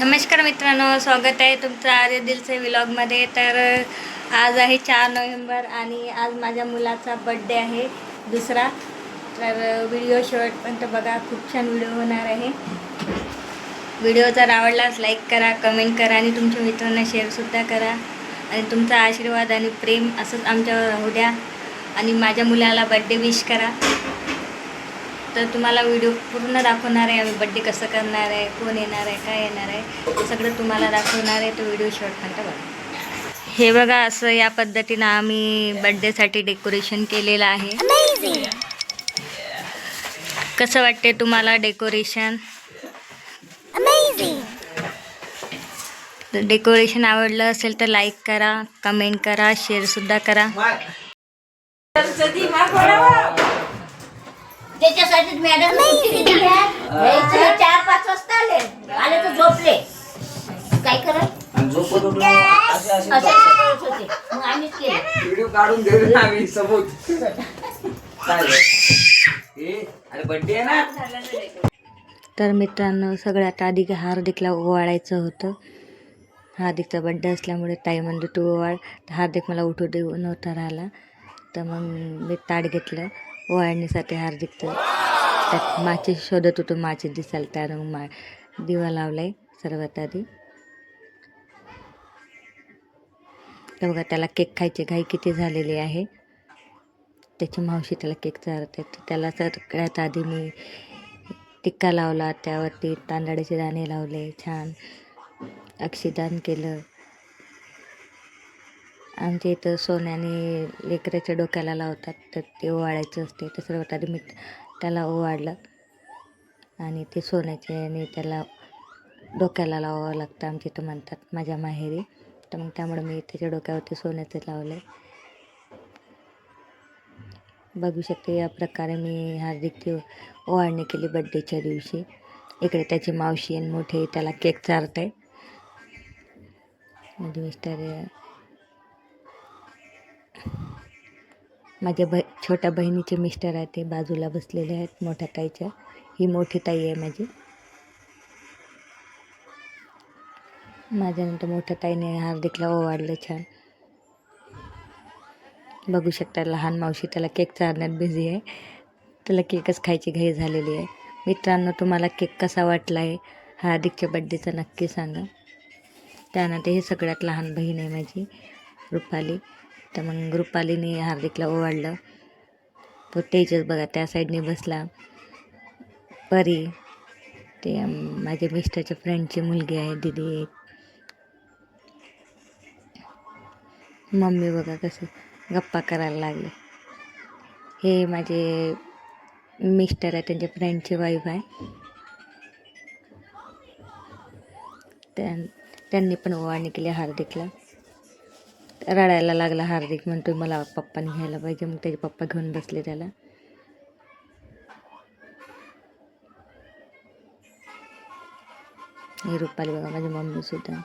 नमस्कार मित्रांनो स्वागत आहे तुमचं आर्य दिलचे व्लॉगमध्ये. तर आज आहे चार नोव्हेंबर आणि आज माझ्या मुलाचा बड्डे आहे दुसरा. तर व्हिडिओ शेवटपर्यंत बघा खूप छान व्हिडिओ होणार आहे. व्हिडिओ जर आवडलाच लाईक करा कमेंट करा आणि तुमच्या मित्रांना शेअरसुद्धा करा. आणि तुमचा आशीर्वाद आणि प्रेम असंच आमच्यावर राहू द्या. आणि माझ्या मुलाला बड्डे विश करा. तर तुम्हाला व्हिडिओ पूर्ण दाखवणार आहे आम्ही बड्डे कसं करणार आहे कोण येणार आहे काय येणार आहे ते सगळं तुम्हाला दाखवणार आहे तो व्हिडिओ शॉर्टपर्यंत बघा हे बघा असं या पद्धतीनं आम्ही बड्डेसाठी डेकोरेशन केलेलं आहे कसं वाटते तुम्हाला डेकोरेशन डेकोरेशन आवडलं असेल तर लाईक करा कमेंट करा शेअरसुद्धा करा त्याच्यासाठी मॅडम चार पाच वाजता आले. आले तर झोपले. काय करत आणि झोपत होतो. असे असे असे असे. करत होते. मग आम्हीच केले. व्हिडिओ काढून देऊ ना आम्ही सबूत काय रे? हे अरे बड्डे आहे ना? तर मित्रांनो सगळ्यात आधी हार्दिकला ओवाळायचं होतं. हार्दिकचा बड्डे असल्यामुळे ताई म्हणजे तू ओवाळ. तर हार्दिक मला उठू देऊ नव्हता राहिला. तर मग मी ताट घेतलं. वाळणीसाठी हार्दिक तर त्यात माचे शोधत होतो माचे दिसायला त्यानं मग मा दिवा लावलाय सर्वात आधी. तर बघा त्याला केक खायची घाई किती झालेली आहे. त्याची मावशी त्याला केक चारते. त्याला सगळ्यात आधी मी टिक्का लावला त्यावरती तांदळाचे दाणे लावले छान अक्षिदान केलं. आमच्या इथं सोन्याने लेकराच्या डोक्याला लावतात तर ते ओवाळायचं असते. तर सर्वात आधी मी त्याला ओवाळलं आणि ते सोन्याचे आणि त्याला डोक्याला लावावं लागतं आमच्या इथं म्हणतात माझ्या माहेरी. तर मग त्यामुळे मी त्याच्या डोक्यावरती सोन्याचं लावलं. बघू शकते या प्रकारे मी हार्दिकची ओवाळणी केली बड्डेच्या दिवशी. इकडे त्याची मावशी आणि मोठे त्याला केक चारत आहे माझे मिस्टर माझ्या ब छोट्या बहिणीचे मिस्टर आहे ते बाजूला बसलेले आहेत मोठ्या ताईच्या. ही मोठी ताई आहे माझी. माझ्यानंतर मोठ्या ताईने हार्दिकला ओवाडलं छान. बघू शकता लहान मावशी त्याला केक चारण्यात बिझी आहे. त्याला केकच खायची घाई झालेली आहे. मित्रांनो तुम्हाला केक कसा वाटला आहे हार्दिकच्या बड्डेचा नक्की सांगा. त्यानंतर हे सगळ्यात लहान बहीण आहे माझी रुपाली. तर मग रुपालीने हार्दिकला ओवाळलं. तो बघा त्या साईडने बसला. परी ते माझ्या मिस्टरच्या फ्रेंडची मुलगी आहे दिदी एक मम्मी बघा कसं गप्पा करायला लागले. हे माझे मिस्टर आहे त्यांच्या फ्रेंडची वाईफ आहे. त्या त्यांनी पण ओवाळणी केली हार्दिकला. रडायला लागला हार्दिक म्हणतो मला पप्पाने घ्यायला पाहिजे. मग त्याचे पप्पा घेऊन बसले त्याला. ही रुपाली बघा माझी मम्मी सुद्धा.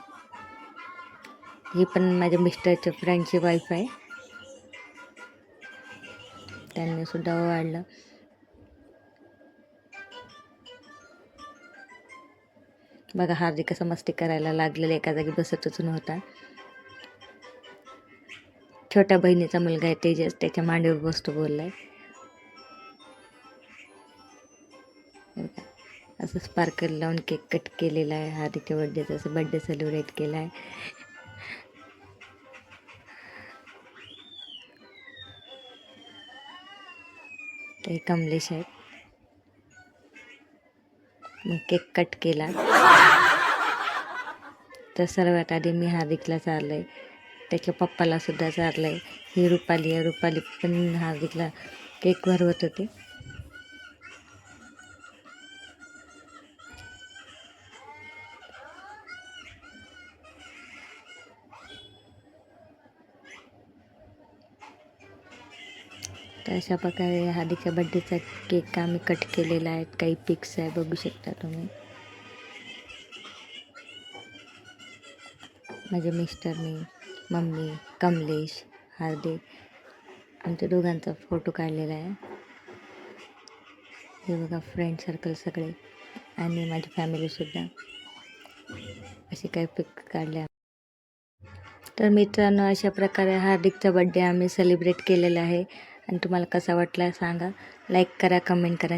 ही पण माझ्या मिस्टरच्या फ्रेंडची वाईफ आहे. त्यांनी सुद्धा वाढलं बघा हार्दिक कसं मस्ती करायला लागलेलं एका जागी बसतच नव्हता. छोट्या बहिणीचा मुलगा आहे तेजस त्याच्या मांडीवर बसतो बोललाय. असं स्पार्कल लावून केक कट केलेला आहे. हार्दिकच्या बड्डेचा असं बड्डे सेलिब्रेट केला आहे ते कमलेश आहेत. मग केक कट केला. तर सर्वात आधी मी हार्दिकला चाललं आहे त्याच्या पप्पाला सुद्धा चारलं आहे ही रुपाली आहे. रुपाली पण हार्दिकला केक भरवत होते. तर अशा प्रकारे हार्दिकच्या बड्डेचा केक आम्ही कट केलेला आहे. काही पिक्स आहे. बघू शकता तुम्ही. माझे मिस्टर मी मम्मी कमलेश हार्दिक आमच्या दोघांचा फोटो काढलेला आहे. हे बघा फ्रेंड सर्कल सगळे. आणि माझी फॅमिलीसुद्धा असे काही पिक काढल्या. तर मित्रांनो अशा प्रकारे हार्दिकचा बड्डे आम्ही सेलिब्रेट केलेला आहे. आणि तुम्हाला कसा वाटला सांगा. लाईक करा कमेंट करा